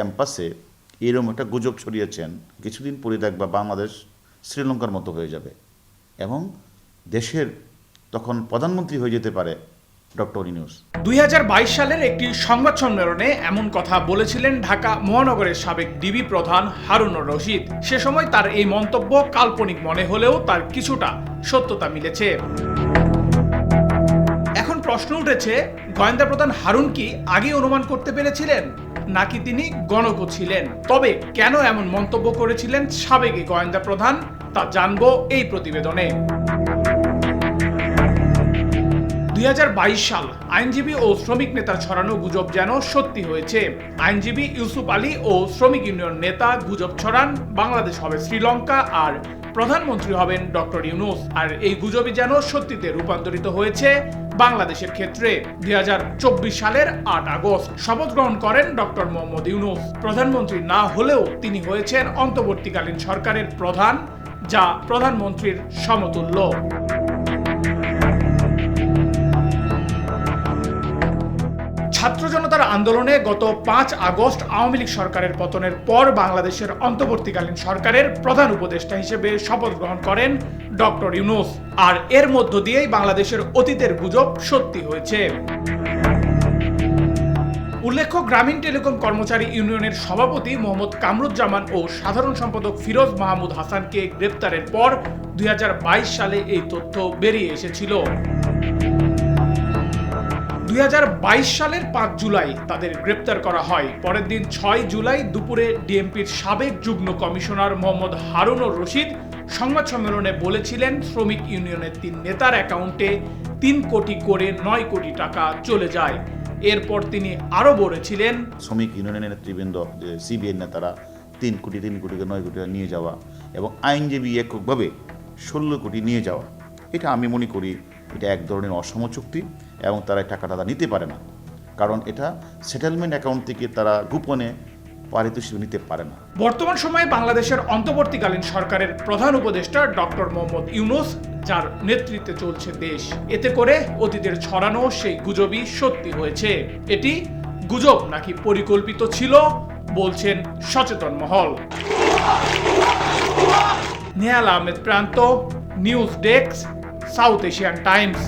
ক্যাম্পাসে এরকম একটা গুজব ছড়িয়েছেন, কিছুদিন পরে দেখবা বাংলাদেশ শ্রীলঙ্কার মতো হয়ে যাবে। এবং দেশের তখন প্রধানমন্ত্রী হয়ে যেতে পারে ডক্টর ইউনুস। দুই সালের একটি সংবাদ সম্মেলনে এমন কথা বলেছিলেন ঢাকা মহানগরের সাবেক ডিবি প্রধান হারুনুর রশিদ। সে সময় তার এই মন্তব্য কাল্পনিক মনে হলেও তার কিছুটা সত্যতা মিলেছে। এখন প্রশ্ন উঠেছে, গোয়েন্দা প্রধান হারুন কি আগে অনুমান করতে পেরেছিলেন? নাকি তিনি গণক ছিলেন? তবে কেন এমন মন্তব্য করেছিলেন সাবেক গোয়েন্দা প্রধান, তা জানব এই প্রতিবেদনে। দুই হাজার বাইশ সাল আইনজীবী ও শ্রমিক নেতার ছড়ানো গুজব যেন সত্যি হয়েছে। আইনজীবী ইউসুফ আলী ও শ্রমিক ইউনিয়ন নেতা গুজব ছড়ান, বাংলাদেশ হবে শ্রীলঙ্কা আর প্রধানমন্ত্রী হবেন ডক্টর ইউনুস। আর এই গুজবই যেন সত্যিতে রূপান্তরিত হয়েছে বাংলাদেশের ক্ষেত্রে দুই হাজার চব্বিশ সালের আট আগস্ট। শপথ গ্রহণ করেন ডক্টর মোহাম্মদ ইউনুস। প্রধানমন্ত্রী না হলেও তিনি হয়েছেন অন্তর্বর্তীকালীন সরকারের প্রধান, যা প্রধানমন্ত্রীর সমতুল্য। ছাত্র জনতার আন্দোলনে গত পাঁচ আগস্ট আওয়ামী লীগ সরকারের পতনের পর বাংলাদেশের অন্তর্বর্তীকালীন সরকারের প্রধান উপদেষ্টা হিসেবে শপথ গ্রহণ করেন ডক্টর ইউনুস। আর এর মধ্য দিয়েই বাংলাদেশের অতীতের গুজব সত্যি হয়েছে। উল্লেখ্য, গ্রামীণ টেলিকম কর্মচারী ইউনিয়নের সভাপতি মোহাম্মদ কামরুজ্জামান ও সাধারণ সম্পাদক ফিরোজ মাহমুদ হাসানকে গ্রেপ্তারের পর দু হাজার বাইশ সালে এই তথ্য বেরিয়ে এসেছিল। দুই হাজার বাইশ সালের পাঁচ জুলাই তাদের গ্রেপ্তার করা হয়। পরের দিন ছয় জুলাই দুপুরে ডিএমপির সাবেক যুগ্ম কমিশনার মোহাম্মদ হারুনুর রশিদ সংবাদ সম্মেলনে বলেছিলেন, শ্রমিক ইউনিয়নের তিন নেতার অ্যাকাউন্টে তিন কোটি করে নয় কোটি টাকা চলে যায়। এরপর তিনি আরও বলেছিলেন, শ্রমিক ইউনিয়নের নেতৃবৃন্দ সিবিআই নেতারা তিন কোটি তিন কোটি নয় কোটি নিয়ে যাওয়া এবং আইনজীবী এককভাবে ষোলো কোটি নিয়ে যাওয়া, এটা আমি মনে করি এটা এক ধরনের অসম চুক্তি। এবং তারা টাকাটা তারা নিতে পারে না। কারণ এটা সেটেলমেন্ট অ্যাকাউন্ট থেকে তারা গোপনে পারিতোষিক নিতে পারে না। বর্তমান সময়ে বাংলাদেশের অন্তর্বর্তীকালীন সরকারের প্রধান উপদেষ্টা ডক্টর মোহাম্মদ ইউনুস, যার নেতৃত্বে চলছে দেশ, এতে করে অতীতের ছড়ানো সেই গুজবই সত্যি হয়েছে। এটি গুজব নাকি পরিকল্পিত ছিল, বলছেন সচেতন মহল। Nehal Ahmed Pranto, news desk, South Asian Times.